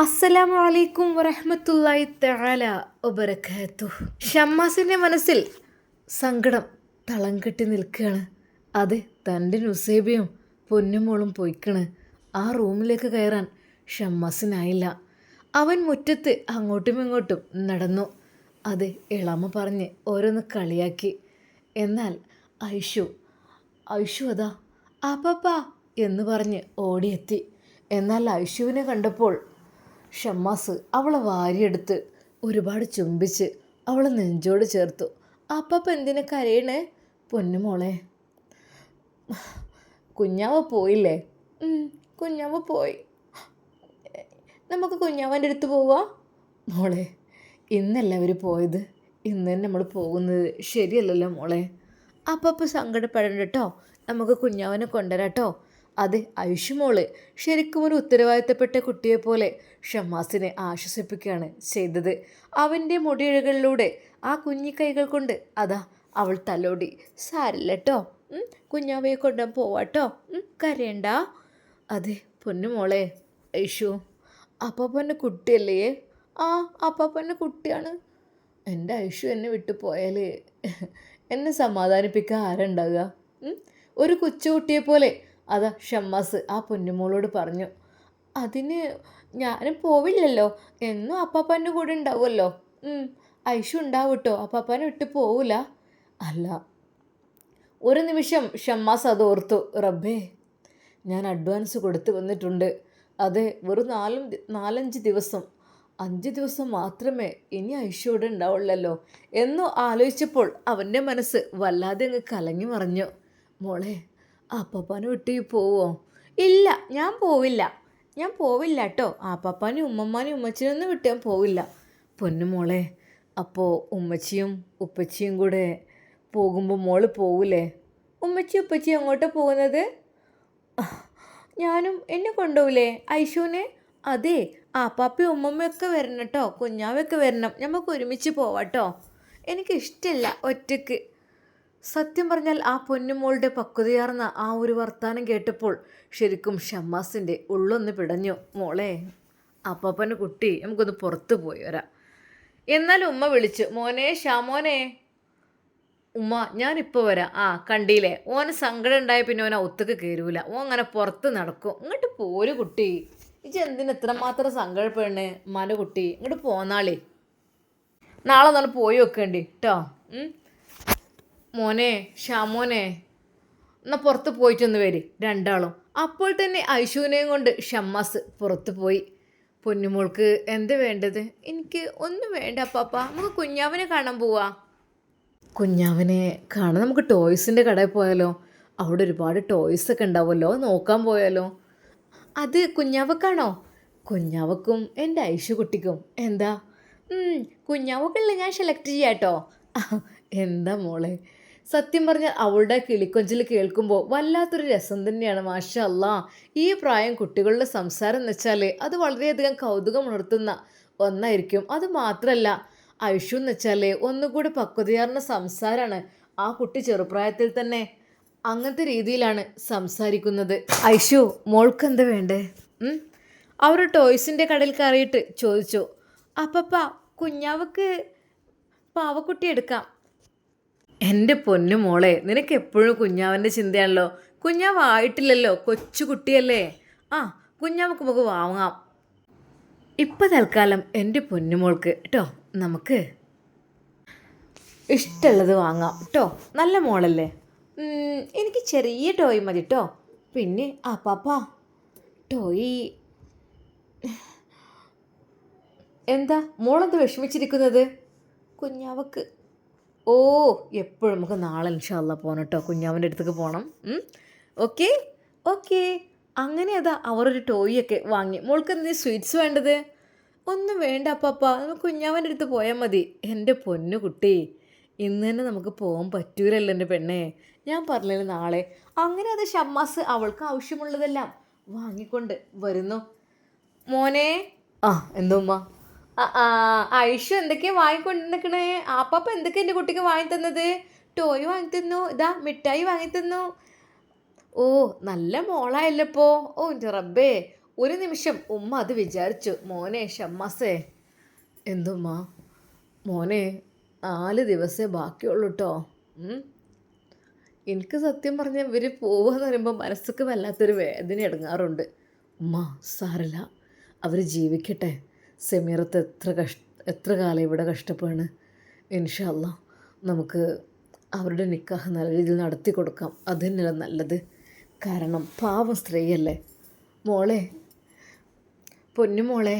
അസ്സലാമു അലൈക്കും വറഹ്മത്തുള്ളാഹി തആല ഒബറക്കാത്തു ഷമ്മാസിന്റെ മനസ്സിൽ സങ്കടം തളം കെട്ടി നിൽക്കുകയാണ്. അതെ തന്റെ നുസേബയും പൊന്നുമോളും പൊയ്ക്കണ്. ആ റൂമിലേക്ക് കയറാൻ ഷമ്മാസിനായില്ല. അവൻ മുറ്റത്ത് അങ്ങോട്ടും ഇങ്ങോട്ടും നടന്നു. അത് ഇളമ പറഞ്ഞ് ഓരോന്ന് കളിയാക്കി. എന്നാൽ ഐഷു ഐഷു അതാ? അപ്പാ എന്ന് പറഞ്ഞ് ഓടിയെത്തി. എന്നാൽ ഐഷുവിനെ കണ്ടപ്പോൾ ഷമ്മാസ് അവളെ വാരിയെടുത്ത് ഒരുപാട് ചുംബിച്ച് അവളെ നെഞ്ചോട് ചേർത്തു. അപ്പപ്പ എന്തിനെ കരയണേ? പൊന്നുമോളെ കുഞ്ഞാവ പോയില്ലേ? "ഉം, കുഞ്ഞാവ പോയി. നമുക്ക് കുഞ്ഞാവന്റെ അടുത്ത് പോവാ? മോളെ ഇന്നല്ല അവർ പോയത്. ഇന്ന് തന്നെ നമ്മൾ പോകുന്നത്. ശരിയല്ലല്ലോ മോളെ. അപ്പപ്പ സങ്കടപ്പെടണ്ട കേട്ടോ നമുക്ക് കുഞ്ഞാവനെ കൊണ്ടുവരാട്ടോ അത് ഐഷുമോൾ ശരിക്കും ഒരു ഉത്തരവാദിത്തപ്പെട്ട കുട്ടിയെപ്പോലെ ഷമ്മാസിനെ ആശ്വസിപ്പിക്കുകയാണ് ചെയ്തത്. അവന്റെ മുടിയിഴകളിലൂടെ ആ കുഞ്ഞി കൈകൾ കൊണ്ട് അതാ അവൾ തലോടി. സാരില്ല കേട്ടോ കുഞ്ഞാവയെ കൊണ്ട് പോവാട്ടോ കരയണ്ട. അതെ പൊന്നുമോളെ ഐഷു അപ്പാപ്പന്റെ കുട്ടിയല്ലേ? ആ അപ്പാപ്പന്റെ കുട്ടിയാണ്. എന്റെ ഐഷു എന്നെ വിട്ടു പോയാൽ എന്നെ സമാധാനിപ്പിക്കാൻ ആരുണ്ടാവുക? ഒരു കൊച്ചുകുട്ടിയെ പോലെ അതാ ഷമ്മാസ് ആ പൊന്നുമോളോട് പറഞ്ഞു. അതിന് ഞാനും പോവില്ലല്ലോ. എന്നും അപ്പാപ്പന്റെ കൂടെ ഉണ്ടാവുമല്ലോ. ഐഷു ഉണ്ടാവും കേട്ടോ. അപ്പാപ്പനെ വിട്ട് പോവില്ല അല്ല. ഒരു നിമിഷം ഷമ്മാസ് അത് ഓർത്തു. റബ്ബേ ഞാൻ അഡ്വാൻസ് കൊടുത്തു വന്നിട്ടുണ്ട്. അതെ വെറും നാലും നാലഞ്ച് ദിവസം. അഞ്ച് ദിവസം മാത്രമേ ഇനി ഐശ്വര്യ ഉണ്ടാവുള്ളല്ലോ എന്നു ആലോചിച്ചപ്പോൾ അവന്റെ മനസ്സ് വല്ലാതെ അങ്ങ് കലങ്ങി മറിഞ്ഞു. മോളെ അപ്പപ്പാനെ വിട്ട് ഈ പോവോ? ഇല്ല ഞാൻ പോവില്ല. ഞാൻ പോവില്ല കേട്ടോ ആപ്പാപ്പാനും ഉമ്മമ്മാനും ഉമ്മച്ചിനൊന്നും വിട്ട് ഞാൻ പോവില്ല. പൊന്നു മോളെ അപ്പോൾ ഉമ്മച്ചിയും ഉപ്പച്ചിയും കൂടെ പോകുമ്പോൾ മോൾ പോവില്ലേ ഉമ്മച്ചി ഉപ്പച്ചി അങ്ങോട്ട് പോകുന്നത്? ഞാനും എന്നെ കൊണ്ടുപോവില്ലേ? ഐഷുവിനെ അതെ ആ പപ്പി ഉമ്മമ്മയൊക്കെ വരണം കേട്ടോ കുഞ്ഞാവൊക്കെ വരണം. നമുക്ക് ഒരുമിച്ച് പോവാട്ടോ എനിക്കിഷ്ടമില്ല ഒറ്റയ്ക്ക് സത്യം പറഞ്ഞാൽ ആ പൊന്നുമോളുടെ പക്വതയാർന്ന ആ ഒരു വർത്താനം കേട്ടപ്പോൾ ശരിക്കും ഷമ്മാസിന്റെ ഉള്ളൊന്ന് പിടഞ്ഞു. മോളെ അപ്പാപ്പന്റെ കുട്ടി നമുക്കൊന്ന് പുറത്തു പോയി വരാം. എന്നാൽ ഉമ്മ വിളിച്ചു മോനെ ഷാമോനെ ഉമ്മ ഞാനിപ്പോൾ വരാം. ആ കണ്ടില്ലേ ഓന് സങ്കടം ഉണ്ടായ പിന്നെ ഓന ഒത്തുക്ക് കയറൂല. ഓ അങ്ങനെ പുറത്ത് നടക്കും. ഇങ്ങോട്ട് പോര് കുട്ടി. ഇജ് എന്തിന് ഇത്രമാത്രം സങ്കടപ്പെടണേ? ഉമ്മാന്റെ കുട്ടി ഇങ്ങോട്ട് പോന്നാളേ. നാളെ നാളെ പോയി വെക്കേണ്ടി കേട്ടോ മോനെ ഷാമോനെ എന്നാൽ പുറത്ത് പോയിട്ടൊന്ന് വരി. രണ്ടാളും. അപ്പോൾ തന്നെ ഐശുവിനെയും കൊണ്ട് ഷമ്മാസ് പുറത്ത് പോയി. പൊന്നുമോൾക്ക് എന്ത് വേണ്ടത്? എനിക്ക് ഒന്നും വേണ്ട പാപ്പ നമുക്ക് കുഞ്ഞാവിനെ കാണാൻ പോവാ. കുഞ്ഞാവിനെ കാണാൻ നമുക്ക് ടോയ്സിന്റെ കടയിൽ പോയാലോ? അവിടെ ഒരുപാട് ടോയ്സ് ഒക്കെ ഉണ്ടാവുമല്ലോ. നോക്കാൻ പോയാലോ? അത് കുഞ്ഞാവക്കാണോ? കുഞ്ഞാവക്കും എന്റെ ഐഷു കുട്ടിക്കും. എന്താ? കുഞ്ഞാവക്കുള്ള ഞാൻ സെലക്ട് ചെയ്യാട്ടോ. എന്താ മോളെ? സത്യം പറഞ്ഞാൽ അവളുടെ കിളിക്കൊഞ്ചിൽ കേൾക്കുമ്പോൾ വല്ലാത്തൊരു രസം തന്നെയാണ് മാഷ അല്ല ഈ പ്രായം കുട്ടികളുടെ സംസാരം എന്ന് വെച്ചാൽ അത് വളരെയധികം കൗതുകം ഉണർത്തുന്ന ഒന്നായിരിക്കും. അത് മാത്രമല്ല ഐഷു എന്ന് വെച്ചാൽ ഒന്നുകൂടി പക്വതയാർന്ന സംസാരമാണ് ആ കുട്ടി ചെറുപ്രായത്തിൽ തന്നെ അങ്ങനത്തെ രീതിയിലാണ് സംസാരിക്കുന്നത്. ഐഷു മോൾക്ക് എന്താ വേണ്ടേ? അവർ ടോയ്സിന്റെ കടയിൽ കയറിയിട്ട് ചോദിച്ചു അപ്പപ്പ കുഞ്ഞാവക്ക് പാവക്കുട്ടി എടുക്കാം. എന്റെ പൊന്നു മോളെ നിനക്ക് എപ്പോഴും കുഞ്ഞാവന്റെ ചിന്തയാണല്ലോ. കുഞ്ഞാവ് ആയിട്ടില്ലല്ലോ കൊച്ചു കുട്ടിയല്ലേ. ആ കുഞ്ഞാവക്ക് നമുക്ക് വാങ്ങാം. ഇപ്പം തൽക്കാലം എന്റെ പൊന്നുമോൾക്ക് കേട്ടോ നമുക്ക് ഇഷ്ടമുള്ളത് വാങ്ങാം കേട്ടോ നല്ല മോളല്ലേ? എനിക്ക് ചെറിയ ടോയ് മതി കേട്ടോ പിന്നെ ആ പാപ്പാ ടോയ് എന്താ മോളെന്ത് വിഷമിച്ചിരിക്കുന്നത്? കുഞ്ഞാവക്ക് ഓ എപ്പോഴും നമുക്ക് നാളെ ഇൻഷാല്ല പോകണം കേട്ടോ. കുഞ്ഞാമന്റെ അടുത്തേക്ക് പോകണം ഓക്കെ ഓക്കെ. അങ്ങനെ അതാ അവരൊരു ഒരു ടോയൊക്കെ വാങ്ങി. മോൾക്ക് എന്ത് സ്വീറ്റ്സ് വേണ്ടത്? ഒന്നും വേണ്ട അപ്പാപ്പ. നമുക്ക് കുഞ്ഞാവന്റെ അടുത്ത് പോയാൽ മതി. എന്റെ പൊന്നു കുട്ടി ഇന്ന് തന്നെ നമുക്ക് പോകാൻ പറ്റൂലല്ലോ എന്റെ പെണ്ണേ. ഞാൻ പറഞ്ഞില്ല നാളെ. അങ്ങനെ അത് ഷമ്മാസ് അവൾക്ക് ആവശ്യമുള്ളതെല്ലാം വാങ്ങിക്കൊണ്ട് വരുന്നു. മോനെ. ആ ആ ഐഷു എന്തൊക്കെയാ വാങ്ങിക്കൊണ്ടിരിക്കണേ? ആപ്പാപ്പ എന്തൊക്കെയാ എന്റെ കുട്ടിക്ക് വാങ്ങി തന്നത് ടോയ് വാങ്ങി തന്നു ഇതാ മിഠായി വാങ്ങി തന്നു ഓ നല്ല മോളായല്ലപ്പോ ഓ റബ്ബേ ഒരു നിമിഷം ഉമ്മ അത് വിചാരിച്ചു. മോനെ ഷമ്മസേ. എന്തുമ്മ? മോനെ നാല് ദിവസേ ബാക്കിയുള്ളൂ കേട്ടോ എനിക്ക് സത്യം പറഞ്ഞാൽ ഇവർ പോവാന്ന് പറയുമ്പോൾ മനസ്സൊക്കെ വല്ലാത്തൊരു വേദന ഇടങ്ങാറുണ്ട് ഉമ്മ സാറില്ല അവർ ജീവിക്കട്ടെ. സെമീറത്ത് എത്ര കഷ്ട എത്ര കാലം ഇവിടെ കഷ്ടപ്പാണ്. ഇൻഷല്ല നമുക്ക് അവരുടെ നിക്കാഹ് നല്ല രീതിയിൽ നടത്തി കൊടുക്കാം. അത് തന്നെയല്ല നല്ലത്. കാരണം പാവം സ്ത്രീയല്ലേ. മോളെ പൊന്നുമോളെ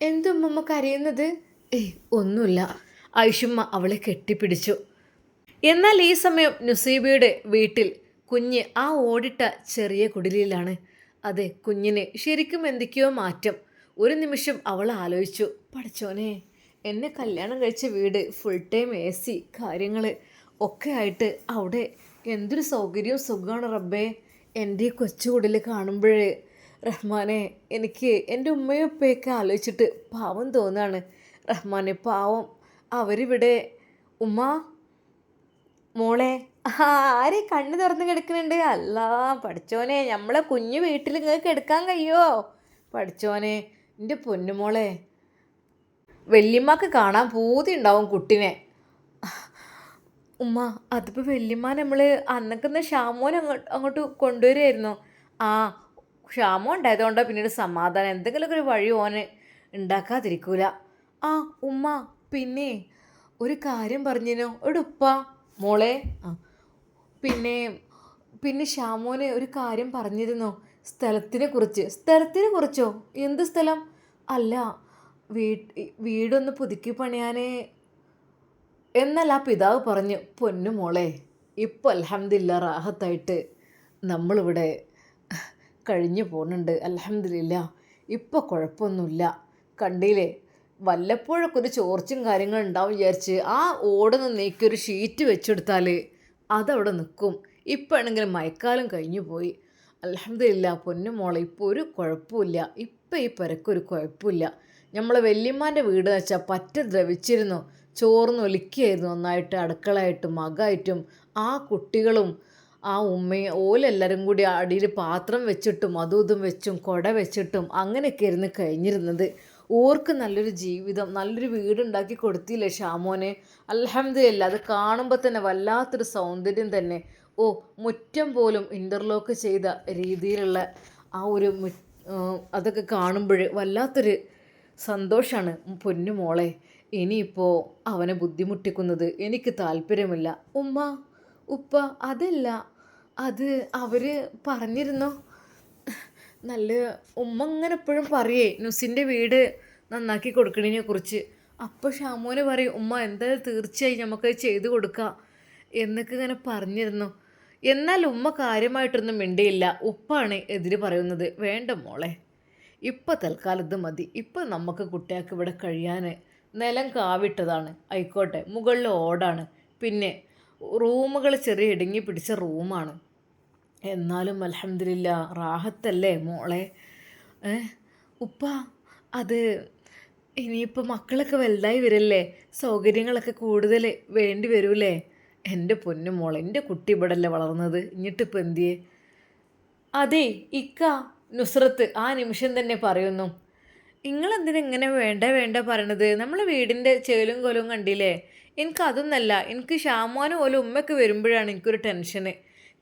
എന്തുമ്മമ്മ കരയുന്നത്? ഏയ് ഒന്നുമില്ല. ഐഷുമ്മ അവളെ കെട്ടിപ്പിടിച്ചു. എന്നാൽ ഈ സമയം നുസീബിയുടെ വീട്ടിൽ കുഞ്ഞ് ആ ഓടിട്ട ചെറിയ കുടിലിലാണ്. അതെ കുഞ്ഞിന് ശരിക്കും എന്തൊക്കെയോ മാറ്റം. ഒരു നിമിഷം അവൾ ആലോചിച്ചു പഠിച്ചോനെ എന്നെ കല്യാണം കഴിച്ച വീട് ഫുൾ ടൈം എ സി കാര്യങ്ങൾ ഒക്കെ ആയിട്ട് അവിടെ എന്തൊരു സൗകര്യവും സുഖമാണ് റബ്ബേ. എന്റെ ഈ കൊച്ചുകുടിൽ കാണുമ്പോഴേ റഹ്മാനെ എനിക്ക് എന്റെ ഉമ്മയും ഉപ്പയൊക്കെ ആലോചിച്ചിട്ട് പാവം തോന്നാണ്. റഹ്മാനെ പാവം. അവരിവിടെ ഉമ്മ മോളെ ആരെ കണ്ണു തുറന്ന് കിടക്കുന്നുണ്ട്? അല്ല പഠിച്ചോനെ നമ്മളെ കുഞ്ഞു വീട്ടിൽ നിങ്ങൾക്ക് എടുക്കാൻ കഴിയുമോ പഠിച്ചോനെ എന്റെ പൊന്നുമോളെ. വല്യമ്മക്ക് കാണാൻ പൂതി ഉണ്ടാവും കുട്ടിനെ. ഉമ്മ അതിപ്പോൾ വല്യമ്മ നമ്മൾ അന്നൊക്കെ ഷാമോൻ അങ്ങോട്ട് അങ്ങോട്ട് കൊണ്ടുവരുമായിരുന്നു ആ ക്ഷാമം ഉണ്ടായതുകൊണ്ടാണ് പിന്നീട് സമാധാനം. എന്തെങ്കിലുമൊക്കെ ഒരു വഴി ഓന് ഉണ്ടാക്കാതിരിക്കൂല. ആ ഉമ്മ പിന്നെ ഒരു കാര്യം പറഞ്ഞിനോ. എടുപ്പ മോളെ. ആ പിന്നെ പിന്നെ ഷാമോന് ഒരു കാര്യം പറഞ്ഞിരുന്നോ. സ്ഥലത്തിനെ കുറിച്ച്. സ്ഥലത്തിനെ കുറിച്ചോ? എന്ത് സ്ഥലം? അല്ല വീട് വീടൊന്ന് പുതുക്കി പണിയാനേ. എന്നല്ല ആ പിതാവ് പറഞ്ഞു പൊന്നു മോളെ ഇപ്പോൾ അലഹമില്ല റാഹത്തായിട്ട് നമ്മളിവിടെ കഴിഞ്ഞു പോകുന്നുണ്ട്. അലഹമില്ല ഇപ്പോൾ കുഴപ്പമൊന്നുമില്ല. കണ്ടില്ലേ വല്ലപ്പോഴൊക്കെ ഒരു ചോർച്ചും കാര്യങ്ങളും ഉണ്ടാവും വിചാരിച്ച് ആ ഓടുന്ന നീക്കി ഒരു ഷീറ്റ് വെച്ചെടുത്താൽ അതവിടെ നിൽക്കും ഇപ്പോഴാണെങ്കിലും മയക്കാലം കഴിഞ്ഞു പോയി. അലഹമില്ല പൊന്നു മോളെ ഇപ്പോൾ ഒരു കുഴപ്പമില്ല ഇപ്പം ഈ പെരക്കൊരു കുഴപ്പമില്ല നമ്മളെ വല്യമ്മാന്റെ വീട് വെച്ചാൽ പറ്റ ദ്രവിച്ചിരുന്നു. ചോർന്ന് ഒലിക്കുകയായിരുന്നു ഒന്നായിട്ട് അടുക്കളയായിട്ടും മകായിട്ടും. ആ കുട്ടികളും ആ ഉമ്മയും ഓലെല്ലാവരും കൂടി അടിയിൽ പാത്രം വെച്ചിട്ടും അതും വെച്ചും കുട വെച്ചിട്ടും അങ്ങനെയൊക്കെ ആയിരുന്നു കഴിഞ്ഞിരുന്നത്. ഓർക്ക് നല്ലൊരു ജീവിതം നല്ലൊരു വീടുണ്ടാക്കി കൊടുത്തില്ലേ ഷാമോനെ? അലഹമ്മദില്ല അത് കാണുമ്പോൾ തന്നെ വല്ലാത്തൊരു സൗന്ദര്യം തന്നെ. ഓ മുറ്റം പോലും ഇന്റർലോക്ക് ചെയ്ത രീതിയിലുള്ള ആ ഒരു അതൊക്കെ കാണുമ്പോൾ വല്ലാത്തൊരു സന്തോഷമാണ് പൊന്നു മോളെ. ഇനിയിപ്പോൾ അവനെ ബുദ്ധിമുട്ടിക്കുന്നത് എനിക്ക് താല്പര്യമില്ല. ഉമ്മ ഉപ്പ അതല്ല അത് അവർ പറഞ്ഞിരുന്നോ? നല്ല ഉമ്മ അങ്ങനെ എപ്പോഴും പറയേ നുസിന്റെ വീട് നന്നാക്കി കൊടുക്കണതിനെ കുറിച്ച്. അപ്പോൾ ഷാമോന് പറയും ഉമ്മ എന്തായാലും തീർച്ചയായും നമുക്കത് ചെയ്തു കൊടുക്കാം എന്നൊക്കെ ഇങ്ങനെ പറഞ്ഞിരുന്നു. എന്നാൽ ഉമ്മ കാര്യമായിട്ടൊന്നും മിണ്ടിയില്ല. ഉപ്പാണ് എതിര് പറയുന്നത്. വേണ്ട മോളെ. ഇപ്പം തൽക്കാലം ഇത് മതി. ഇപ്പം നമുക്ക് കുട്ടികൾക്ക് ഇവിടെ കഴിയാൻ നിലം കാവിട്ടതാണ്. ആയിക്കോട്ടെ. മുകളിൽ ഓടാണ്. പിന്നെ റൂമുകൾ ചെറിയ ഇടുങ്ങി പിടിച്ച റൂമാണ്. എന്നാലും അലഹമില്ല റാഹത്തല്ലേ മോളെ? ഉപ്പ അത് ഇനിയിപ്പോൾ മക്കളൊക്കെ വലുതായി വരല്ലേ? സൗകര്യങ്ങളൊക്കെ കൂടുതൽ വേണ്ടി വരൂലേ? എന്റെ പൊന്നു മോൾ എന്റെ കുട്ടി ഇവിടെ അല്ലേ വളർന്നത് ഇങ്ങിട്ടിപ്പോൾ എന്തിയേ അതെ ഇക്ക നുസ്രത്ത് ആ നിമിഷം തന്നെ പറയുന്നു. നിങ്ങളെന്തിനാ ഇങ്ങനെ വേണ്ട വേണ്ട പറയണത്? നമ്മളെ വീടിന്റെ ചേലും കൊലവും കണ്ടില്ലേ? എനിക്കതൊന്നല്ല എനിക്ക് ഷാമോനും പോലും ഉമ്മയ്ക്ക് വരുമ്പോഴാണ് എനിക്കൊരു ടെൻഷന്.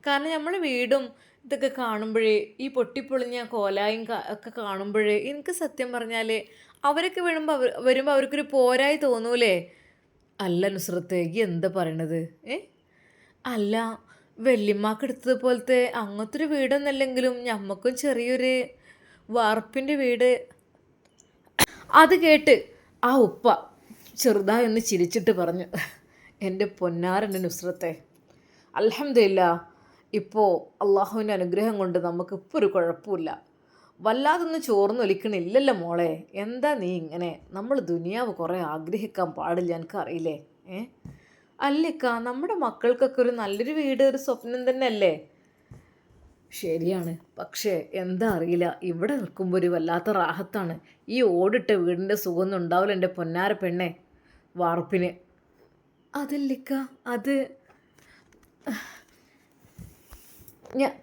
കാരണം നമ്മൾ വീടും ഇതൊക്കെ കാണുമ്പോഴേ ഈ പൊട്ടിപ്പൊളിഞ്ഞ കോലായും ഒക്കെ കാണുമ്പോഴേ എനിക്ക് സത്യം പറഞ്ഞാൽ അവരൊക്കെ വരുമ്പോൾ അവർ വരുമ്പോൾ അവർക്കൊരു പോരായി തോന്നൂലേ? അല്ല നുസ്രത്തേക്ക് എന്താ പറയണത്? ഏ? അല്ല വെള്ളിമാക്ക് എടുത്തത് പോലത്തെ അങ്ങനത്തെ ഒരു വീടൊന്നല്ലെങ്കിലും ഞമ്മക്കും ചെറിയൊരു വാർപ്പിന്റെ വീട്. അത് കേട്ട് ആ ഉപ്പ ചെറുതായി ഒന്ന് ചിരിച്ചിട്ട് പറഞ്ഞു എന്റെ പൊന്നാരന്റെ നുസ്രത്തെ അലഹമില്ല ഇപ്പോൾ അള്ളാഹുവിന്റെ അനുഗ്രഹം കൊണ്ട് നമുക്കിപ്പോൾ ഒരു കുഴപ്പമില്ല വല്ലാതൊന്നും ചോർന്നൊലിക്കണില്ലല്ലോ മോളെ. എന്താ നീ ഇങ്ങനെ? നമ്മൾ ദുനിയാവ് കുറേ ആഗ്രഹിക്കാൻ പാടില്ല എനിക്കറിയില്ലേ? ഏ? അല്ലിക്ക നമ്മുടെ മക്കൾക്കൊക്കെ ഒരു നല്ലൊരു വീട് ഒരു സ്വപ്നം തന്നെ അല്ലേ ശരിയാണ്. പക്ഷേ എന്താ അറിയില്ല. ഇവിടെ നിൽക്കുമ്പോൾ ഒരു വല്ലാത്ത റാഹത്താണ്. ഈ ഓടിട്ട വീടിന്റെ സുഖമൊന്നും ഉണ്ടാവില്ല എന്റെ പൊന്നാര പെണ്ണെ. വാർപ്പിന്. അതല്ലിക്ക അത്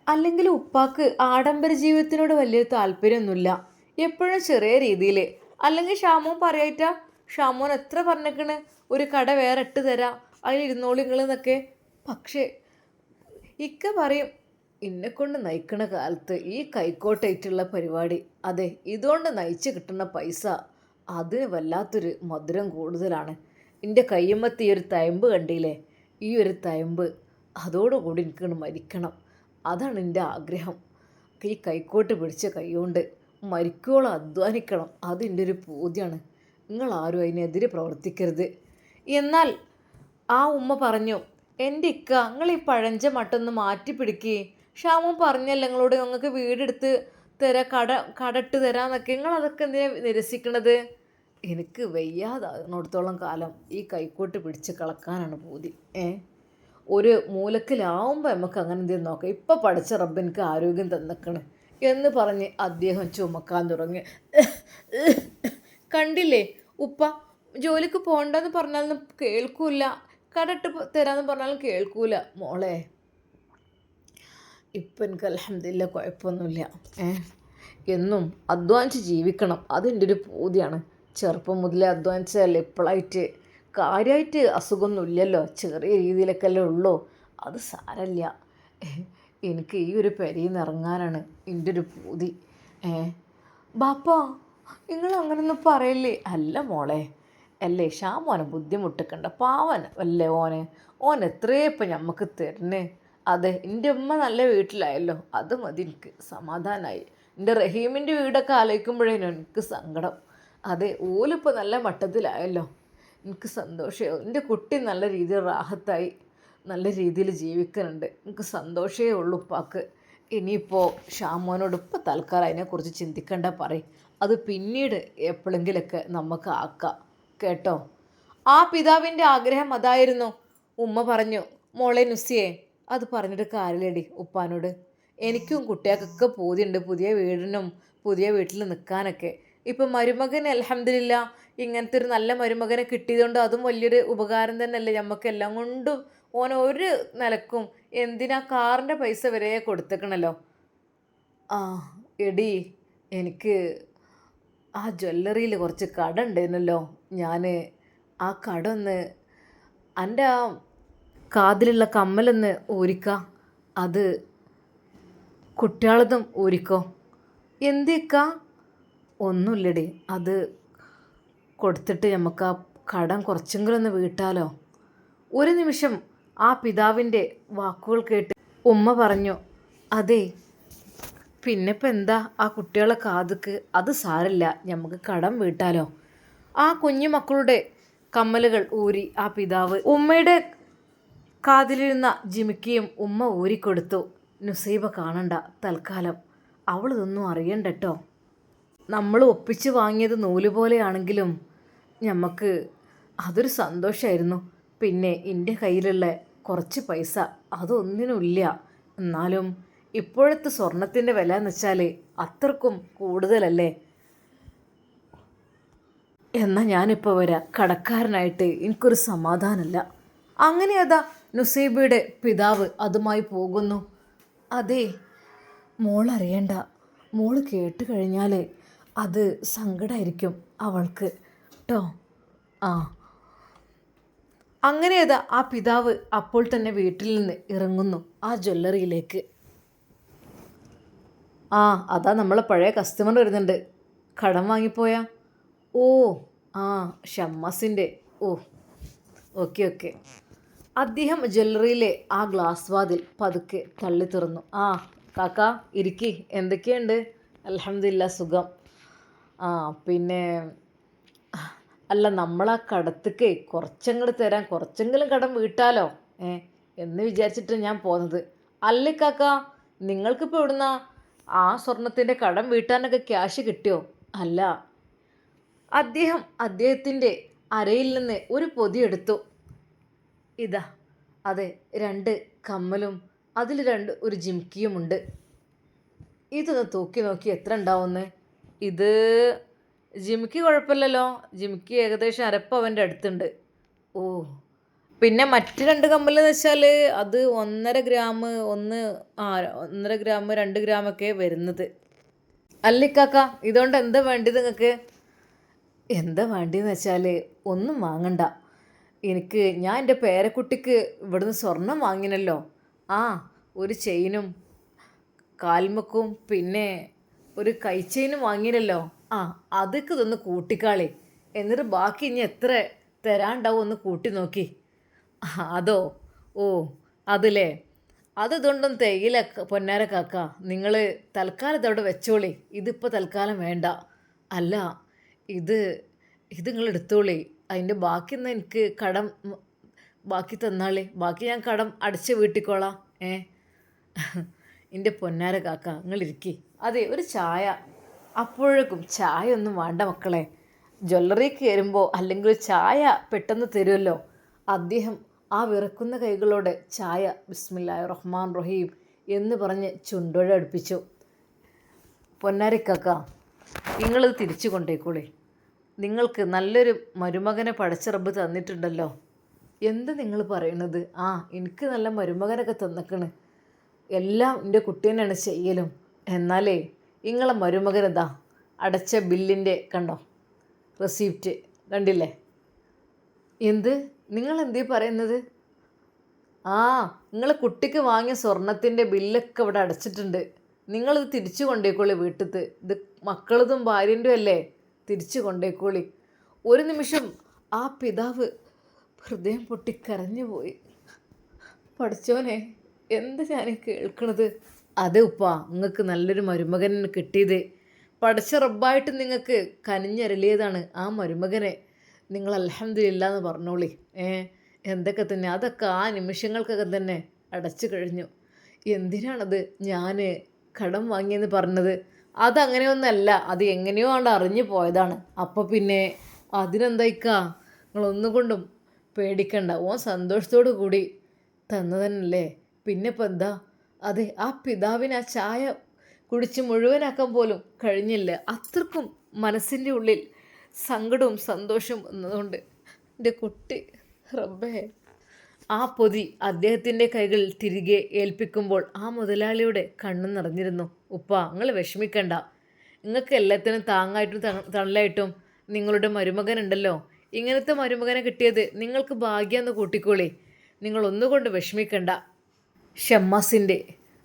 അല്ലെങ്കിൽ ഉപ്പാക്ക് ആഡംബര ജീവിതത്തിനോട് വലിയ താല്പര്യമൊന്നുമില്ല. എപ്പോഴും ചെറിയ രീതിയിൽ അല്ലെങ്കിൽ ഷാമോൻ പറയായിട്ടാ ഷാമോൻ എത്ര പറഞ്ഞേക്കണ്? ഒരു കട വേറെ ഇട്ട് തരാം. അതിൽ ഇരുന്നോളി നിങ്ങളെന്നൊക്കെ പക്ഷേ ഇക്ക പറയും എന്നെ കൊണ്ട് നയിക്കണ കാലത്ത് ഈ കൈക്കോട്ടായിട്ടുള്ള പരിപാടി അതെ ഇതുകൊണ്ട് നയിച്ച് കിട്ടുന്ന പൈസ അതിന് വല്ലാത്തൊരു മധുരം കൂടുതലാണ്. എന്റെ കയ്യമ്മത്ത് ഒരു തയമ്പ് കണ്ടില്ലേ? ഈ ഒരു തയമ്പ് അതോടുകൂടി എനിക്കങ്ങ് മരിക്കണം. അതാണ് എന്റെ ആഗ്രഹം. ഈ കൈക്കോട്ട് പിടിച്ച കൈകൊണ്ട് മരിക്കോളം അധ്വാനിക്കണം. അതിന്റെ ഒരു പൂതിയാണ്. നിങ്ങൾ ആരും അതിനെതിരെ പ്രവർത്തിക്കരുത്. എന്നാൽ ആ ഉമ്മ പറഞ്ഞു എന്റെ ഇക്ക നിങ്ങൾ ഈ പഴഞ്ച മട്ടൊന്ന് മാറ്റി പിടിക്കേ. ഷാമോൻ പറഞ്ഞല്ല നിങ്ങളോട് ഞങ്ങൾക്ക് വീടെടുത്ത് തരാ കട കടട്ട് തരാമെന്നൊക്കെ നിങ്ങൾ അതൊക്കെ എന്തിനാ നിരസിക്കണത്? എനിക്ക് വയ്യാതാകുന്നിടത്തോളം കാലം ഈ കൈക്കോട്ട് പിടിച്ച് കളക്കാനാണ് പൂതി. ഏ? ഒരു മൂലക്കിലാവുമ്പോൾ നമുക്ക് അങ്ങനെ എന്തെങ്കിലും നോക്കാം. ഇപ്പം പഠിച്ച റബ്ബ് എനിക്ക് ആരോഗ്യം തന്നിക്കണ് എന്ന് പറഞ്ഞ് അദ്ദേഹം ചുമക്കാൻ തുടങ്ങി. കണ്ടില്ലേ? ഉപ്പ ജോലിക്ക് പോകണ്ടെന്ന് പറഞ്ഞാലൊന്നും കേൾക്കൂല. കടട്ട് തരാമെന്ന് പറഞ്ഞാലും കേൾക്കൂല. മോളെ ഇപ്പം എനിക്ക് അലഹമില്ല കുഴപ്പമൊന്നുമില്ല. എന്നും അധ്വാനിച്ച് ജീവിക്കണം. അതെന്റെ ഒരു പൂതിയാണ്. ചെറുപ്പം മുതലേ അധ്വാനിച്ചതല്ലേ ഇപ്പോഴായിട്ട് കാര്യമായിട്ട് അസുഖമൊന്നും ഇല്ലല്ലോ ചെറിയ രീതിയിലൊക്കെ അല്ലേ ഉള്ളൂ. അത് സാരല്ല എനിക്ക് ഈ ഒരു പെരയിൽ നിന്ന് ഇറങ്ങാനാണ് എന്റെ ഒരു പൂതി. ഏ? ബാപ്പാ നിങ്ങൾ അങ്ങനൊന്നും പറയല്ലേ? അല്ല മോളെ. അല്ലേ ഷാമോനെ ബുദ്ധിമുട്ടിക്കണ്ട. പാവൻ അല്ലേ ഓന്? ഓൻ എത്രയേ ഇപ്പം ഞമ്മക്ക് തരണേ? അതെ എന്റെ ഉമ്മ നല്ല വീട്ടിലായല്ലോ. അത് മതി എനിക്ക്. സമാധാനമായി എന്റെ റഹീമിന്റെ വീടൊക്കെ ആലോചിക്കുമ്പോഴേനും എനിക്ക് സങ്കടം. അതെ ഓലിപ്പോൾ നല്ല മട്ടത്തിലായല്ലോ. എനിക്ക് സന്തോഷമേ എന്റെ കുട്ടി നല്ല രീതിയിൽ റാഹത്തായി നല്ല രീതിയിൽ ജീവിക്കുന്നുണ്ട്. എനിക്ക് സന്തോഷമേ ഉള്ളൂ ഉപ്പാക്ക്. ഇനിയിപ്പോൾ ഷാമോനോട് ഇപ്പം തൽക്കാലം അതിനെക്കുറിച്ച് ചിന്തിക്കേണ്ട പറയും. അത് പിന്നീട് എപ്പോഴെങ്കിലൊക്കെ നമുക്ക് ആക്കാം. കേട്ടോ? ആ പിതാവിന്റെ ആഗ്രഹം അതായിരുന്നു. ഉമ്മ പറഞ്ഞു മോളെ നുസിയെ അത് പറഞ്ഞിട്ട് കാര്യമില്ലടി ഉപ്പാനോട്. എനിക്കും കുട്ടികൾക്കൊക്കെ പൂതിയുണ്ട്. പുതിയ വീടിനും പുതിയ വീട്ടിൽ നിൽക്കാനൊക്കെ. ഇപ്പം മരുമകൻ അലഹമില്ല ഇങ്ങനത്തെ ഒരു നല്ല മരുമകനെ കിട്ടിയതുകൊണ്ട് അതും വലിയൊരു ഉപകാരം തന്നെയല്ലേ? നമുക്ക് എല്ലാം കൊണ്ടും ഓൻ ഒരു നിലക്കും എന്തിനാ കാറിന്റെ പൈസ വരെ കൊടുത്തേക്കണല്ലോ? ആ എടി എനിക്ക് ആ ജ്വല്ലറിയിൽ കുറച്ച് കട ഉണ്ടായിരുന്നല്ലോ. ഞാൻ ആ കട ഒന്ന് എന്റെ ആ കാതിലുള്ള കമ്മലൊന്ന് ഊരിക്ക. അത് കുട്ടികളതും ഊരിക്കോ. എന്തേക്കാ ഒന്നുമില്ലടി അത് കൊടുത്തിട്ട് നമുക്ക് ആ കടം കുറച്ചെങ്കിലും ഒന്ന് വീട്ടാലോ? ഒരു നിമിഷം ആ പിതാവിന്റെ വാക്കുകൾ കേട്ട് ഉമ്മ പറഞ്ഞു അതെ പിന്നെ ഇപ്പം എന്താ? ആ കുട്ടികളെ കാതുക്ക് അത് സാരല്ല നമുക്ക് കടം വീട്ടാലോ? ആ കുഞ്ഞു മക്കളുടെ കമ്മലുകൾ ഊരി ആ പിതാവ് ഉമ്മയുടെ കാതിലിരുന്ന ജിമിക്കിയും ഉമ്മ ഊരിക്കൊടുത്തു. നുസൈബ കാണണ്ട തൽക്കാലം. അവളിതൊന്നും അറിയണ്ടട്ടോ. നമ്മൾ ഒപ്പിച്ച് വാങ്ങിയത് നൂൽ പോലെയാണെങ്കിലും ഞമ്മക്ക് അതൊരു സന്തോഷമായിരുന്നു പിന്നെ എന്റെ കയ്യിലുള്ള കുറച്ച് പൈസ അതൊന്നിനുമില്ല എന്നാലും ഇപ്പോഴത്തെ സ്വർണത്തിന്റെ വില എന്ന് വെച്ചാൽ അത്രക്കും കൂടുതലല്ലേ? എന്നാൽ ഞാനിപ്പോൾ വരാം. കടക്കാരനായിട്ട് എനിക്കൊരു സമാധാനമില്ല. അങ്ങനെ അതാ നുസൈബയുടെ പിതാവ് അതുമായി പോകുന്നു. അതെ മോൾ അറിയണ്ട മോൾ കേട്ട് കഴിഞ്ഞാൽ അത് സങ്കടമായിരിക്കും അവൾക്ക്. കേട്ടോ ആ. അങ്ങനെ അത് ആ പിതാവ് അപ്പോൾ തന്നെ വീട്ടിൽ നിന്ന് ഇറങ്ങുന്നു ആ ജ്വല്ലറിയിലേക്ക്. ആ അതാ നമ്മളെ പഴയ കസ്റ്റമർ വരുന്നുണ്ട്. കടം വാങ്ങിപ്പോയാ? ഓ ആ ഷമ്മസിന്റെ. ഓ ഓക്കെ ഓക്കെ. അദ്ദേഹം ജ്വല്ലറിയിലെ ആ ഗ്ലാസ് വാതിൽ പതുക്കെ തള്ളി തുറന്നു. ആ കാക്ക ഇരിക്കി. എന്തൊക്കെയുണ്ട്? അലഹമില്ല സുഖം. ആ പിന്നെ അല്ല നമ്മളാ കടത്തേക്ക് കുറച്ചങ്ങോട്ട് തരാൻ കുറച്ചെങ്കിലും കടം വീട്ടാലോ? ഏ എന്ന് വിചാരിച്ചിട്ട് ഞാൻ പോന്നത്. അല്ലേ കാക്ക? നിങ്ങൾക്കിപ്പോൾ എവിടുന്നാ ആ സ്വർണത്തിന്റെ കടം വീട്ടാനൊക്കെ ക്യാഷ് കിട്ടിയോ? അല്ല. അദ്ദേഹം അദ്ദേഹത്തിന്റെ അരയിൽ നിന്ന് ഒരു പൊതി എടുത്തു. ഇതാ അതെ രണ്ട് കമ്മലും അതിൽ രണ്ട് ഒരു ജിംക്കിയുമുണ്ട് ഇതൊന്ന് തൂക്കി നോക്കി എത്ര ഉണ്ടാവുമെന്ന്? ഇത് ജിമിക്ക് കുഴപ്പമില്ലല്ലോ. ജിമിക്ക് ഏകദേശം അരപ്പവന്റെ അടുത്തുണ്ട്. ഓ. പിന്നെ മറ്റ് രണ്ട് കമ്മലെന്ന് വെച്ചാൽ അത് ഒന്നര ഗ്രാം ഒന്ന് ആ ഒന്നര ഗ്രാം രണ്ട് ഗ്രാമൊക്കെ വരുന്നത്. അല്ലിക്കാക്ക ഇതുകൊണ്ട് എന്താ വേണ്ടത് നിങ്ങൾക്ക്? എന്താ വേണ്ടതെന്ന് വെച്ചാൽ ഒന്നും വാങ്ങണ്ട. എനിക്ക് ഞാൻ എന്റെ പേരക്കുട്ടിക്ക് ഇവിടുന്ന് സ്വർണം വാങ്ങിനല്ലോ. ആ ഒരു ചെയിനും കാൽമക്കും പിന്നെ ഒരു കൈച്ചെയിനും വാങ്ങിയില്ലല്ലോ. ആ അതൊക്കെ ഇതൊന്ന് കൂട്ടിക്കാളി. എന്നിട്ട് ബാക്കി ഇനി എത്ര തരാണ്ടാവും ഒന്ന് കൂട്ടി നോക്കി. അതോ? ഓ അതിലേ അത് ഇതുകൊണ്ടും തേയില പൊന്നാര കാക്ക നിങ്ങൾ തൽക്കാലം ഇതവിടെ വെച്ചോളി. ഇതിപ്പോൾ തൽക്കാലം വേണ്ട. അല്ല ഇത് ഇത് നിങ്ങൾ എടുത്തോളി. അതിന്റെ ബാക്കി ഒന്ന് എനിക്ക് കടം ബാക്കി തന്നാളി. ബാക്കി ഞാൻ കടം അടച്ച് വീട്ടിക്കോളാം. ഏ? എന്റെ പൊന്നാര കാക്ക നിങ്ങൾ ഇരിക്കി അതെ ഒരു ചായ. അപ്പോഴേക്കും ചായ ഒന്നും വേണ്ട മക്കളെ. ജ്വല്ലറി കയറുമ്പോൾ അല്ലെങ്കിൽ ചായ പെട്ടെന്ന് തരുമല്ലോ അദ്ദേഹം ആ വിറക്കുന്ന കൈകളോടെ ചായ ബിസ്മില്ലാ റഹ്മാൻ റഹീം എന്ന് പറഞ്ഞ് ചുണ്ടോടെ അടുപ്പിച്ചു. പൊന്നാരിക്കാക്ക നിങ്ങളത് തിരിച്ചു കൊണ്ടേക്കോളേ. നിങ്ങൾക്ക് നല്ലൊരു മരുമകനെ പടച്ച റബ്ബ് തന്നിട്ടുണ്ടല്ലോ. എന്ത് നിങ്ങൾ പറയണത്? ആ എനിക്ക് നല്ല മരുമകനൊക്കെ തന്നിക്കണ്. എല്ലാം എന്റെ കുട്ടീനാണ് ചെയ്യലും. എന്നാലേ നിങ്ങളെ മരുമകനെന്താ അടച്ച ബില്ലിന്റെ കണ്ടോ? റെസീപ്റ്റ് കണ്ടില്ലേ? എന്ത്? നിങ്ങൾ എന്തേ പറയുന്നത്? ആ നിങ്ങൾ കുട്ടിക്ക് വാങ്ങിയ സ്വർണത്തിന്റെ ബില്ലൊക്കെ ഇവിടെ അടച്ചിട്ടുണ്ട്. നിങ്ങളിത് തിരിച്ചു കൊണ്ടേക്കോളി വീട്ടിൽ ഇത് മക്കളതും ഭാര്യന്റെ അല്ലേ? തിരിച്ചു കൊണ്ടേക്കോളി. ഒരു നിമിഷം ആ പിതാവ് ഹൃദയം പൊട്ടി കരഞ്ഞു പോയി. പഠിച്ചോനെ എന്ത് ഞാൻ കേൾക്കണത്? അതെ ഉപ്പ നിങ്ങൾക്ക് നല്ലൊരു മരുമകൻ കിട്ടിയത്. പഠിച്ച റബ്ബായിട്ട് നിങ്ങൾക്ക് കനിഞ്ഞരലിയതാണ് ആ മരുമകനെ. നിങ്ങൾ അലഹമില്ല എന്ന് പറഞ്ഞോളി. ഏ എന്തൊക്കെ തന്നെ അതൊക്കെ ആ നിമിഷങ്ങൾക്കൊക്കെ തന്നെ അടച്ചു കഴിഞ്ഞു. എന്തിനാണത് ഞാൻ കടം വാങ്ങിയെന്ന് പറഞ്ഞത്? അതങ്ങനെയൊന്നല്ല അത് എങ്ങനെയോ ആണ്ട് അറിഞ്ഞു പോയതാണ്. അപ്പോൾ പിന്നെ അതിനെന്തായിക്കാ? നിങ്ങളൊന്നുകൊണ്ടും പേടിക്കണ്ട ഓൻ സന്തോഷത്തോടു കൂടി തന്നതന്നല്ലേ? പിന്നെ ഇപ്പം എന്താ അതെ ആ പിതാവിന് ആ ചായ കുടിച്ച് മുഴുവനാക്കാൻ പോലും കഴിഞ്ഞില്ല. അത്രക്കും മനസ്സിന്റെ ഉള്ളിൽ സങ്കടവും സന്തോഷവും വന്നതുകൊണ്ട് എന്റെ കുട്ടി റബ്ബേ ആ പൊതി അദ്ദേഹത്തിന്റെ കൈകളിൽ തിരികെ ഏൽപ്പിക്കുമ്പോൾ ആ മുതലാളിയുടെ കണ്ണു നിറഞ്ഞിരുന്നു. ഉപ്പ നിങ്ങൾ വിഷമിക്കണ്ട. നിങ്ങൾക്ക് എല്ലാത്തിനും താങ്ങായിട്ടും തണ- തണലായിട്ടും നിങ്ങളുടെ മരുമകനുണ്ടല്ലോ. ഇങ്ങനത്തെ മരുമകനെ കിട്ടിയത് നിങ്ങൾക്ക് ഭാഗ്യമെന്ന് കൂട്ടിക്കോളി. നിങ്ങൾ ഒന്നുകൊണ്ട് വിഷമിക്കണ്ട. ഷമ്മാസിന്റെ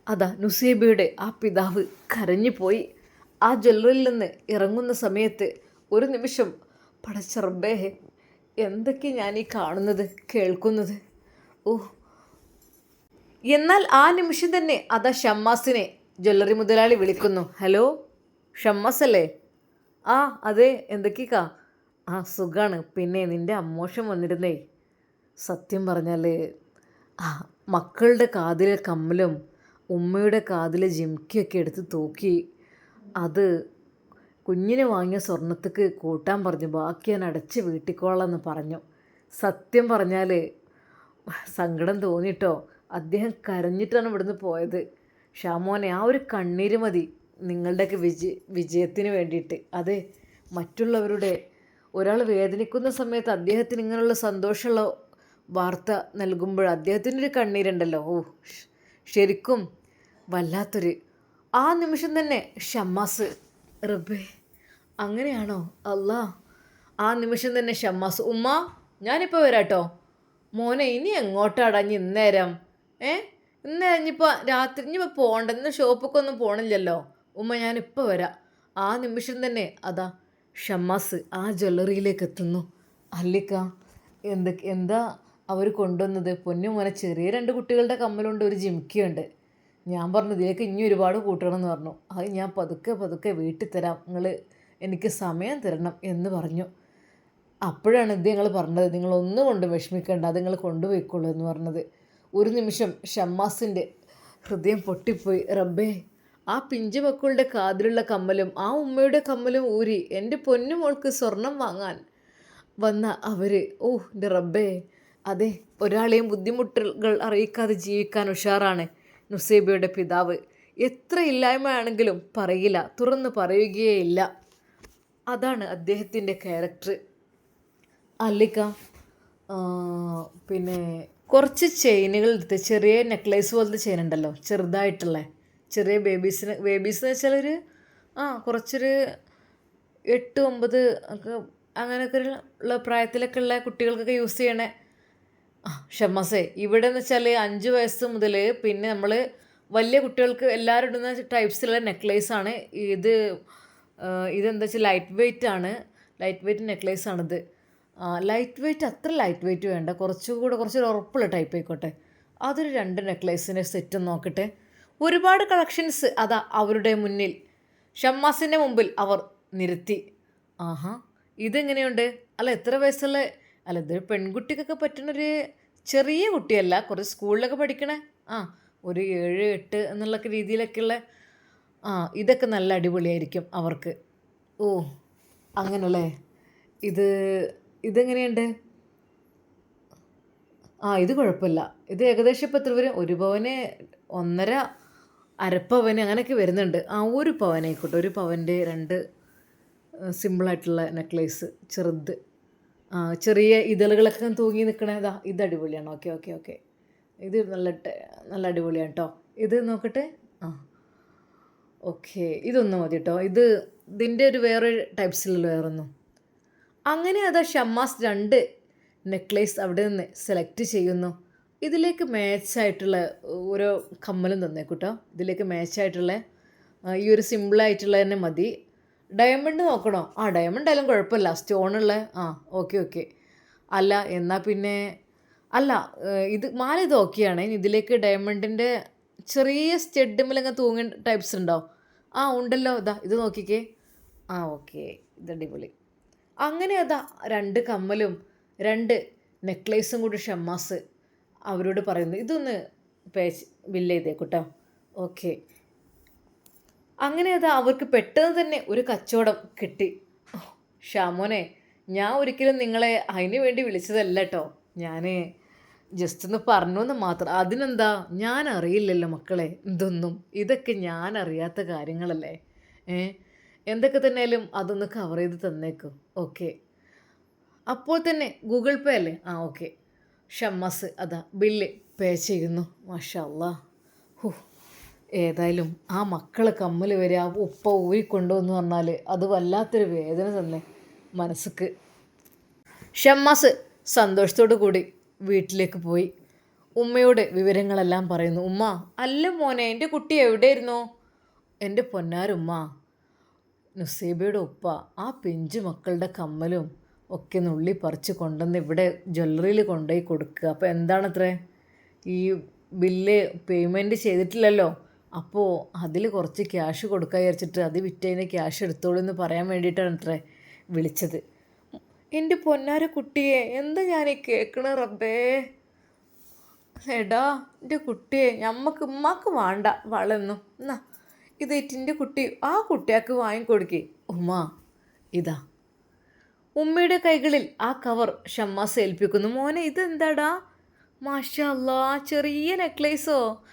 അതാ നുസേബയുടെ ആ പിതാവ് കരഞ്ഞുപോയി. ആ ജ്വല്ലറിയിൽ നിന്ന് ഇറങ്ങുന്ന സമയത്ത് ഒരു നിമിഷം പടച്ചറബേ എന്തൊക്കെ ഞാൻ ഈ കാണുന്നത് കേൾക്കുന്നത്? ഓ എന്നാൽ ആ നിമിഷം തന്നെ അതാ ഷമ്മാസിനെ ജ്വല്ലറി മുതലാളി വിളിക്കുന്നു. ഹലോ ഷമ്മാസ് അല്ലേ ആ അതെ എന്തൊക്കെയാ ആ സുഖമാണ് പിന്നെ നിന്റെ അമ്മോഷം വന്നിരുന്നേ. സത്യം പറഞ്ഞാൽ ആ മക്കളുടെ കാതിലെ കമ്മലും ഉമ്മയുടെ കാതിലെ ജിംക്കിയൊക്കെ എടുത്ത് തൂക്കി അത് കുഞ്ഞിനെ വാങ്ങിയ സ്വർണത്തേക്ക് കൂട്ടാൻ പറഞ്ഞു. ബാക്കി ഞാൻ അടച്ച് വീട്ടിക്കോളാന്ന് പറഞ്ഞു. സത്യം പറഞ്ഞാൽ സങ്കടം തോന്നിയിട്ടോ അദ്ദേഹം കരഞ്ഞിട്ടാണ് ഇവിടുന്ന് പോയത്. ഷാമോനെ ആ ഒരു കണ്ണീര് മതി നിങ്ങളുടെയൊക്കെ വിജയ വിജയത്തിന് വേണ്ടിയിട്ട്. അതെ മറ്റുള്ളവരുടെ ഒരാൾ വേദനിക്കുന്ന സമയത്ത് അദ്ദേഹത്തിന് ഇങ്ങനെയുള്ള സന്തോഷമുള്ള വാർത്ത നൽകുമ്പോൾ അദ്ദേഹത്തിനൊരു കണ്ണീരുണ്ടല്ലോ. ഓ ശരിക്കും വല്ലാത്തൊരു. ആ നിമിഷം തന്നെ ഷമ്മാസ് റബ്ബേ അങ്ങനെയാണോ? അല്ലാ ആ നിമിഷം തന്നെ ഷമ്മാസ് ഉമ്മ ഞാനിപ്പോൾ വരാട്ടോ. മോനെ ഇനി എങ്ങോട്ടാടാ ഇനി ഇന്നേരം? ഏ? ഇന്നേരം ഇനിയിപ്പോൾ രാത്രി ഇനിയിപ്പോൾ പോകണ്ട ഇന്ന് ഷോപ്പൊക്കെ ഒന്നും പോകണില്ലല്ലോ ഉമ്മ ഞാനിപ്പോൾ വരാം. ആ നിമിഷം തന്നെ അതാ ഷമ്മാസ് ആ ജ്വല്ലറിയിലേക്ക് എത്തുന്നു. അല്ലിക്ക എന്തൊക്കെ എന്താ അവർ കൊണ്ടുവന്നത്. പൊന്നു മോനെ ചെറിയ രണ്ട് കുട്ടികളുടെ കമ്മലുണ്ട് ഒരു ജിംക്കിയുണ്ട്. ഞാൻ പറഞ്ഞു ഇതിലേക്ക് ഇനി ഒരുപാട് കൂട്ടണം എന്ന് പറഞ്ഞു. അത് ഞാൻ പതുക്കെ പതുക്കെ വീട്ടിൽ തരാം. നിങ്ങൾ എനിക്ക് സമയം തരണം എന്ന് പറഞ്ഞു. അപ്പോഴാണ് ഇത് ഞങ്ങൾ പറഞ്ഞത് നിങ്ങളൊന്നും കൊണ്ട് വിഷമിക്കേണ്ട അത് നിങ്ങൾ കൊണ്ടുപോയിക്കോളൂ എന്ന് പറഞ്ഞത്. ഒരു നിമിഷം ഷമ്മാസിന്റെ ഹൃദയം പൊട്ടിപ്പോയി. റബ്ബേ ആ പിഞ്ചു മക്കളുടെ കാതിലുള്ള കമ്മലും ആ ഉമ്മയുടെ കമ്മലും ഊരി എന്റെ പൊന്നുമോൾക്ക് സ്വർണം വാങ്ങാൻ വന്ന അവർ ഓ എന്റെ റബ്ബേ അതെ ഒരാളെയും ബുദ്ധിമുട്ടുകൾ അറിയിക്കാതെ ജീവിക്കാൻ ഉഷാറാണ് നുസേബയുടെ പിതാവ്. എത്ര ഇല്ലായ്മയാണെങ്കിലും പറയില്ല തുറന്ന് പറയുകയേയില്ല. അതാണ് അദ്ദേഹത്തിന്റെ ക്യാരക്ടർ അല്ലിക്ക പിന്നെ കുറച്ച് ചെയിനുകൾ എടുത്ത് ചെറിയ നെക്ലേസ് പോലത്തെ ചെയിൻ ഉണ്ടല്ലോ ചെറുതായിട്ടുള്ള. ചെറിയ ബേബീസിന് ബേബീസ് എന്ന് വെച്ചാൽ ഒരു ആ കുറച്ചൊരു എട്ട് ഒമ്പത് ഒക്കെ അങ്ങനെയൊക്കെ ഉള്ള പ്രായത്തിലൊക്കെ ഉള്ള കുട്ടികൾക്കൊക്കെ യൂസ് ചെയ്യണേ ഷമ്മസേ ഇവിടെ എന്ന് വെച്ചാൽ അഞ്ച് വയസ്സ് മുതൽ പിന്നെ നമ്മൾ വലിയ കുട്ടികൾക്ക് എല്ലാവരും ഇടുന്ന ടൈപ്സിലുള്ള നെക്ലേസ് ആണ് ഇത് ഇതെന്താ വെച്ചാൽ ലൈറ്റ് വെയിറ്റ് ആണ്. ലൈറ്റ് വെയിറ്റ് നെക്ലേസ് ആണിത്. ലൈറ്റ് വെയിറ്റ് അത്ര ലൈറ്റ് വെയിറ്റ് വേണ്ട. കുറച്ചുകൂടെ കുറച്ചൊരു ഉറപ്പുള്ള ടൈപ്പ് ആയിക്കോട്ടെ. അതൊരു രണ്ട് നെക്ലേസിന്റെ സെറ്റ് നോക്കട്ടെ ഒരുപാട് കളക്ഷൻസ് അതാ അവരുടെ മുന്നിൽ ഷമ്മാസിന്റെ മുമ്പിൽ അവർ നിരത്തി. ആഹാ ഇതെങ്ങനെയുണ്ട്? അല്ല എത്ര വയസ്സുള്ള അല്ല ഇത് പെൺകുട്ടിക്കൊക്കെ പറ്റുന്നൊരു ചെറിയ കുട്ടിയല്ല. കുറച്ച് സ്കൂളിലൊക്കെ പഠിക്കണേ ആ ഒരു ഏഴ് എട്ട് എന്നുള്ള രീതിയിലൊക്കെയുള്ള ആ ഇതൊക്കെ നല്ല അടിപൊളിയായിരിക്കും അവർക്ക്. ഓ അങ്ങനല്ലേ? ഇത് ഇതെങ്ങനെയുണ്ട്? ആ ഇത് കുഴപ്പമില്ല. ഇത് ഏകദേശം ഇപ്പോൾ എത്ര വരും ഒരു പവന് ഒന്നര അരപ്പവന് അങ്ങനെയൊക്കെ വരുന്നുണ്ട്. ആ ഒരു പവനായിക്കോട്ടെ. ഒരു പവന്റെ രണ്ട് സിമ്പിളായിട്ടുള്ള നെക്ലേസ് ചെറുത്. ചെറിയ ഇതളുകളൊക്കെ തൂങ്ങി നിൽക്കണേതാ ഇത് അടിപൊളിയാണ്. Okay okay okay. ഇത് നല്ല നല്ല അടിപൊളിയാണ് കേട്ടോ ഇത് നോക്കട്ടെ. ആ. ഓക്കെ ഇതൊന്നും മതി കേട്ടോ ഇത് ഇതിന്റെ ഒരു വേറെ ടൈപ്സിലുള്ള വേറൊന്നും. അങ്ങനെ അതാ ഷമ്മാസ് രണ്ട് നെക്ലേസ് അവിടെ നിന്ന് സെലക്ട് ചെയ്യുന്നു. ഇതിലേക്ക് മാച്ചായിട്ടുള്ള ഓരോ കമ്മലും തന്നേക്കൂട്ടോ ഇതിലേക്ക് മാച്ചായിട്ടുള്ള ഈ ഒരു സിമ്പിളായിട്ടുള്ള തന്നെ മതി. ഡയമണ്ട് നോക്കണോ? ആ ഡയമണ്ട് ആയാലും കുഴപ്പമില്ല. സ്റ്റോണുള്ള ആ ഓക്കെ ഓക്കെ അല്ല എന്നാൽ പിന്നെ അല്ല ഇത് മാല ഇത് ഓക്കെയാണ് ഇതിലേക്ക് ഡയമണ്ടിന്റെ ചെറിയ സ്റ്റെഡുമിലങ്ങ് തൂങ്ങി ടൈപ്സ് ഉണ്ടോ? ആ ഉണ്ടല്ലോ. ഇതാ ഇത് നോക്കിക്കേ. ആ ഓക്കെ ഇത് അടിപൊളി. അങ്ങനെ അതാ രണ്ട് കമ്മലും രണ്ട് നെക്ലേസും കൂടി ഷമ്മാസ് അവരോട് പറയുന്നു. ഇതൊന്ന് പേച്ച് ബില്ല് ചെയ്തേക്കൂട്ടോ ഓക്കെ അങ്ങനെ അത് അവർക്ക് പെട്ടെന്ന് തന്നെ ഒരു കച്ചവടം കിട്ടി. ഷാമോനെ ഞാൻ ഒരിക്കലും നിങ്ങളെ അതിന് വേണ്ടി വിളിച്ചതല്ല കേട്ടോ ഞാൻ ജസ്റ്റ് ഒന്ന് പറഞ്ഞു എന്ന് മാത്രം. അതിനെന്താ? ഞാൻ അറിയില്ലല്ലോ മക്കളെ. ഇതൊന്നും. ഇതൊക്കെ ഞാൻ അറിയാത്ത കാര്യങ്ങളല്ലേ? ഏ? എന്തൊക്കെ തന്നെയാലും അതൊന്ന് കവർ ചെയ്ത് തന്നേക്കും. ഓക്കെ. അപ്പോൾ തന്നെ ഗൂഗിൾ പേ അല്ലേ? ആ ഓക്കെ. ഷമ്മസ് അതാ ബില്ല് പേ ചെയ്യുന്നു. മാഷാ ഏതായാലും ആ മക്കളെ കമ്മൽ വരെ ആ ഉപ്പ ഊരിക്കൊണ്ടുവന്ന് പറഞ്ഞാൽ അത് വല്ലാത്തൊരു വേദന തന്നെ മനസ്സുക്ക്. ഷമ്മാസ് സന്തോഷത്തോടു കൂടി വീട്ടിലേക്ക് പോയി. ഉമ്മയോട് വിവരങ്ങളെല്ലാം പറയുന്നു. ഉമ്മ അല്ല മോനെ എന്റെ കുട്ടി എവിടെയായിരുന്നു എന്റെ പൊന്നാരുമ്മ നുസീബയുടെ ഉപ്പ ആ പിഞ്ചു മക്കളുടെ കമ്മലും ഒക്കെ നുള്ളി പറിച്ച് കൊണ്ടുവന്ന് ഇവിടെ ജ്വല്ലറിയിൽ കൊണ്ടുപോയി കൊടുക്കുക. അപ്പോൾ എന്താണത്രേ? ഈ ബില്ല് പേയ്മെന്റ് ചെയ്തിട്ടില്ലല്ലോ. അപ്പോൾ അതിൽ കുറച്ച് ക്യാഷ് കൊടുക്കാൻ വിചാരിച്ചിട്ട് അത് വിറ്റതിന് ക്യാഷ് എടുത്തോളൂ എന്ന് പറയാൻ വേണ്ടിയിട്ടാണ് അത്രേ വിളിച്ചത്. എന്റെ പൊന്നാര കുട്ടിയെ എന്താ ഞാൻ കേൾക്കണ റബ്ബേ? എടാ എന്റെ കുട്ടിയെ ഞമ്മക്ക് ഉമ്മാക്ക് വേണ്ട വളൊന്നും. എന്നാ ഇത് ഇറ്റിന്റെ കുട്ടി ആ കുട്ടിയാക്ക് വാങ്ങിക്കൊടുക്കി. ഉമ്മ ഇതാ. ഉമ്മയുടെ കൈകളിൽ ആ കവർ ഷമ്മാസ് ഏൽപ്പിക്കുന്നു. മോനെ ഇതെന്താടാ? മാഷാ അല്ലാ ചെറിയ നെക്ലേസോ?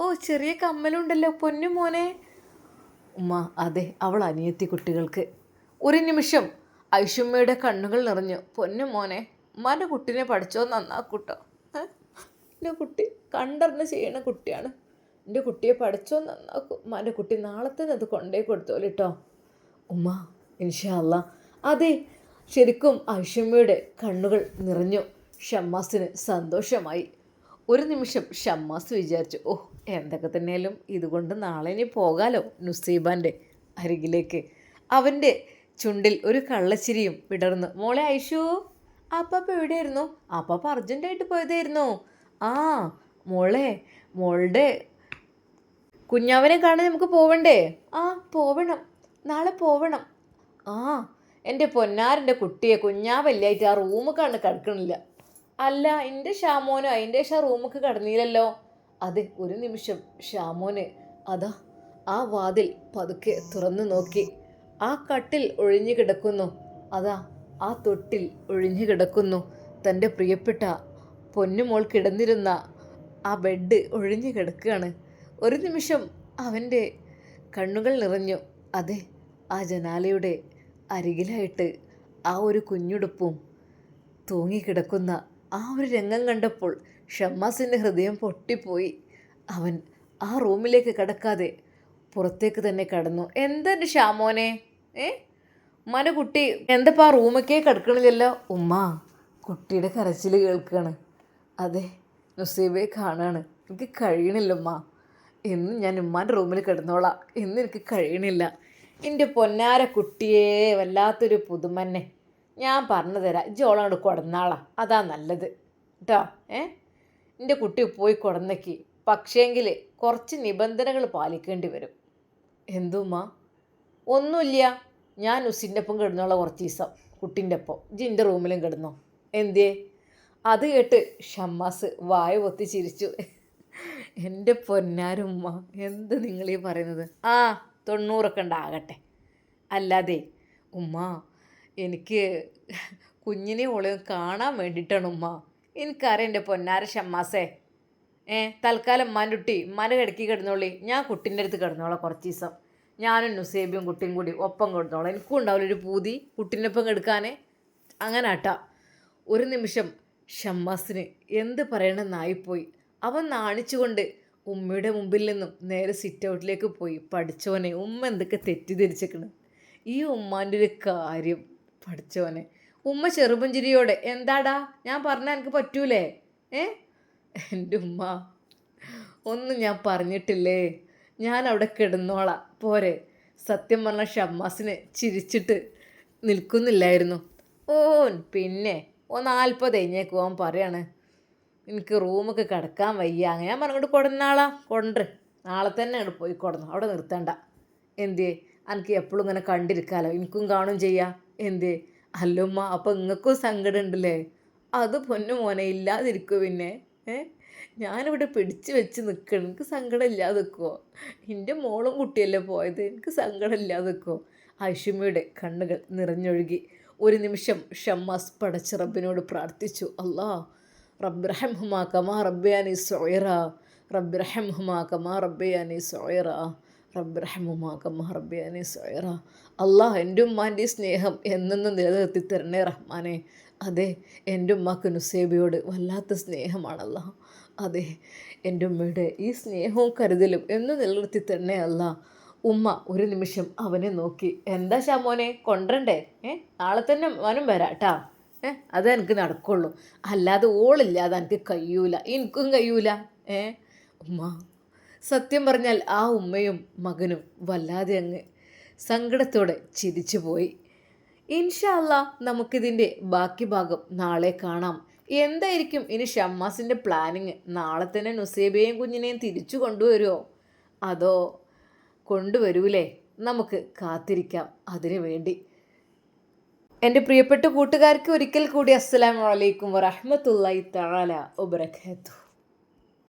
ഓ ചെറിയ കമ്മലുണ്ടല്ലോ പൊന്നു മോനെ. ഉമ്മ അതെ അവൾ അനിയത്തി കുട്ടികൾക്ക്. ഒരു നിമിഷം ഐഷുമ്മയുടെ കണ്ണുകൾ നിറഞ്ഞു. പൊന്നു മോനെ ഉമ്മാന്റെ കുട്ടീനെ പഠിച്ചോ നന്നാക്കൂട്ടോ? എന്റെ കുട്ടി കണ്ടറിഞ്ഞ് ചെയ്യണ കുട്ടിയാണ്. എന്റെ കുട്ടിയെ പഠിച്ചോ നന്നാക്കും ഉമ്മാന്റെ കുട്ടി നാളെ തന്നെ അത് കൊണ്ടേ കൊടുത്തോളൂ കേട്ടോ ഉമ്മ ഇൻഷാ അല്ലാ അതെ ശരിക്കും ഐഷമ്മയുടെ കണ്ണുകൾ നിറഞ്ഞു. ഷമ്മാസിന് സന്തോഷമായി. ഒരു നിമിഷം ഷമ്മാസ് വിചാരിച്ചു ഓ എന്തൊക്കെ തന്നെയാലും ഇതുകൊണ്ട് നാളെ ഇനി പോകാലോ നുസീബാന്റെ അരികിലേക്ക്. അവന്റെ ചുണ്ടിൽ ഒരു കള്ളച്ചിരിയും വിടർന്നു മോളെ ഐഷു അപ്പാപ്പ എവിടെയായിരുന്നു? അപ്പാപ്പ അർജന്റായിട്ട് പോയതായിരുന്നു. ആ മോളെ മോളുടെ കുഞ്ഞാവനെ കാണാൻ നമുക്ക് പോവണ്ടേ? ആ പോവണം. നാളെ പോവണം. ആ എന്റെ പൊന്നാരന്റെ കുട്ടിയെ കുഞ്ഞാവല്ലായിട്ട് ആ റൂമ് കണ്ട് കിടക്കണില്ല. അല്ല എന്റെ ഷാമോനോ അതിന്റെ ഷാ റൂമുക്ക് കടന്നില്ലല്ലോ അതെ ഒരു നിമിഷം ഷാമോന് അതാ ആ വാതിൽ പതുക്കെ തുറന്നു നോക്കി. ആ കട്ടിൽ ഒഴിഞ്ഞു കിടക്കുന്നു. അതാ ആ തൊട്ടിൽ ഒഴിഞ്ഞു കിടക്കുന്നു. തന്റെ പ്രിയപ്പെട്ട പൊന്നുമോൾ കിടന്നിരുന്ന ആ ബെഡ് ഒഴിഞ്ഞു കിടക്കുകയാണ്. ഒരു നിമിഷം അവന്റെ കണ്ണുകൾ നിറഞ്ഞു. അതെ ആ ജനാലയുടെ അരികിലായിട്ട് ആ ഒരു കുഞ്ഞുടുപ്പും തൂങ്ങിക്കിടക്കുന്ന ആ ഒരു രംഗം കണ്ടപ്പോൾ ഷമ്മാസിന്റെ ഹൃദയം പൊട്ടിപ്പോയി. അവൻ ആ റൂമിലേക്ക് കടക്കാതെ പുറത്തേക്ക് തന്നെ കടന്നു. എന്താ ഷാമോനെ ഏ? മന കുട്ടി എന്താ ആ റൂമൊക്കെ കിടക്കണില്ലല്ലോ? ഉമ്മ കുട്ടിയുടെ കരച്ചിൽ കേൾക്കുകയാണ് അതെ നുസീബയെ കാണാണ്. എനിക്ക് കഴിയണില്ല ഉമ്മ. ഇന്ന് ഞാൻ ഉമ്മാന്റെ റൂമിൽ കിടന്നോളാം. ഇന്ന് എനിക്ക് കഴിയണില്ല. എന്റെ പൊന്നാര കുട്ടിയെ വല്ലാത്തൊരു പുതുമന്നെ. ഞാൻ പറഞ്ഞു തരാം. ഇജ്ജ് ഇജോളോട് കൊടന്നാളാ. അതാ നല്ലത്. കേട്ടോ ഏ? എന്റെ കുട്ടി പോയി കൊടന്നേക്ക്. പക്ഷേങ്കിൽ കുറച്ച് നിബന്ധനകൾ പാലിക്കേണ്ടി വരും. എന്തുമ്മ? ഒന്നുമില്ല ഞാൻ ഉസിന്റെ ഒപ്പം കിടന്നോളാം കുറച്ച് ദിവസം കുട്ടിന്റെ ഒപ്പം ജിന്റെ റൂമിലും കിടന്നോ. എന്തേ അത് കേട്ട് ഷമ്മാസ് വായ പൊത്തി ചിരിച്ചു. എന്റെ പൊന്നാരുമ്മ എന്ത് ഈ പറയുന്നത്? ആ തൊണ്ണൂറൊക്കെ ഉണ്ടാകട്ടെ അല്ലാതെ ഉമ്മ എനിക്ക് കുഞ്ഞിനെ ഓളെയും കാണാൻ വേണ്ടിയിട്ടാണ് ഉമ്മ. എനിക്കറിയാം എന്റെ പൊന്നാര ഷമ്മാസേ. ഏ തൽക്കാലം ഉമ്മാന്റെ കുട്ടി ഉമ്മാന്റെ കിടക്കി കിടന്നോളി. ഞാൻ കുട്ടീന്റെ അടുത്ത് കിടന്നോളാം കുറച്ച് ദിവസം. ഞാനും നുസേബിയും കുട്ടിയും കൂടി ഒപ്പം കിടന്നോളാം. എനിക്കും ഉണ്ടാവില്ല ഒരു പൂതി കുട്ടീന്റെ ഒപ്പം കിടക്കാനേ. അങ്ങനെ ആട്ടാ. ഒരു നിമിഷം ഷമ്മാസിന് എന്ത് പറയണമെന്നായിപ്പോയി. അവൻ നാണിച്ചുകൊണ്ട് ഉമ്മയുടെ മുമ്പിൽ നിന്നും നേരെ സിറ്റ് ഔട്ടിലേക്ക് പോയി. പഠിച്ചവനെ ഉമ്മ എന്തൊക്കെ തെറ്റിദ്ധരിച്ചേക്കണ്. ഈ ഉമ്മാന്റെ ഒരു കാര്യം പഠിച്ചവനെ. ഉമ്മ ചെറുപുഞ്ചിരിയോടെ എന്താടാ? ഞാൻ പറഞ്ഞാൽ എനിക്ക് പറ്റൂലേ? ഏ? എന്റെ ഉമ്മ ഒന്നും ഞാൻ പറഞ്ഞിട്ടില്ലേ? ഞാൻ അവിടെ കിടന്നോളാം. പോരെ. സത്യം പറഞ്ഞ ഷമ്മാസിനെ ചിരിച്ചിട്ട് നിൽക്കുന്നില്ലായിരുന്നു. ഓൻ പിന്നെ ഓ നാൽപ്പത് കഴിഞ്ഞേക്ക് പോകാൻ പറയാണ് എനിക്ക് റൂമൊക്കെ കിടക്കാൻ വയ്യ. അങ്ങനെ ഞാൻ പറഞ്ഞിട്ട് കൊടുന്നാളാ? കൊണ്ടര് നാളെ തന്നെ അങ്ങോട്ട് പോയി കൊടുന്നു. അവിടെ നിർത്തണ്ട. എന്തേ എനിക്ക് എപ്പോഴും ഇങ്ങനെ കണ്ടിരിക്കാലോ? എനിക്കും കാണും ചെയ്യാം. എന്തേ? അല്ലുമ്മ അപ്പം നിങ്ങൾക്കും സങ്കടം ഉണ്ടല്ലേ അത് പൊന്നു മോനെ ഇല്ലാതിരിക്കുമോ പിന്നെ. ഏ? ഞാനിവിടെ പിടിച്ചു വെച്ച് നിൽക്കണം എനിക്ക് സങ്കടം ഇല്ലാതെ നിൽക്കുമോ എന്റെ മോളും കുട്ടിയല്ലേ പോയത്. എനിക്ക് സങ്കടം ഇല്ലാതെ നിൽക്കുമോ ഐഷുമ്മയുടെ കണ്ണുകൾ നിറഞ്ഞൊഴുകി. ഒരു നിമിഷം ഷമ്മാസ് പടച്ച റബ്ബിനോട് പ്രാർത്ഥിച്ചു. അല്ലാ റബ്ബിറഹംഹുമാ കമാ റബ്ബയാനി സൊയറ റബ്ബിറഹംഹുമാ കമാ റബ്ബയാനി സൊയറ റബ്ബിറഹമുമാ കമാ റബ്ബയാനി സൊയറ അള്ളാഹ് എന്റെ ഉമ്മാന്റെ സ്നേഹം എന്നെന്നും നിലനിർത്തി തരണേ റഹ്മാനെ. അതെ എന്റെ ഉമ്മാക്ക് നുസേബിയോട് വല്ലാത്ത സ്നേഹമാണല്ലോ. അതെ എന്റെ ഉമ്മയുടെ ഈ സ്നേഹവും കരുതലും എന്ന് നിലനിർത്തി തന്നെ അല്ല. ഉമ്മ ഒരു നിമിഷം അവനെ നോക്കി. എന്താ ശാമോനെ കൊണ്ടരണ്ടേ? ഏ നാളെ തന്നെ അവനും വരാട്ടാ. ഏ അത് എനിക്ക് നടക്കുള്ളൂ. അല്ലാതെ ഓളില്ലാതെ എനിക്ക് കഴിയൂല. എനിക്കും കഴിയൂല. ഏ ഉമ്മ സത്യം പറഞ്ഞാൽ ആ ഉമ്മയും മകനും വല്ലാതെ അങ്ങ് സങ്കടത്തോടെ ചിരിച്ചു പോയി ഇൻഷല്ല നമുക്കിതിന്റെ ബാക്കി ഭാഗം നാളെ കാണാം. എന്തായിരിക്കും ഇനി ഷമ്മാസിന്റെ പ്ലാനിങ്? നാളെ തന്നെ നുസേബയെയും കുഞ്ഞിനെയും തിരിച്ചു കൊണ്ടുവരുമോ? അതോ കൊണ്ടുവരൂലേ? നമുക്ക് കാത്തിരിക്കാം അതിനു വേണ്ടി. എന്റെ പ്രിയപ്പെട്ട കൂട്ടുകാർക്ക് ഒരിക്കൽ കൂടി അസ്സലാമു അലൈക്കും വറഹ്മത്തുള്ളാഹി തആല വബറകാതുഹു.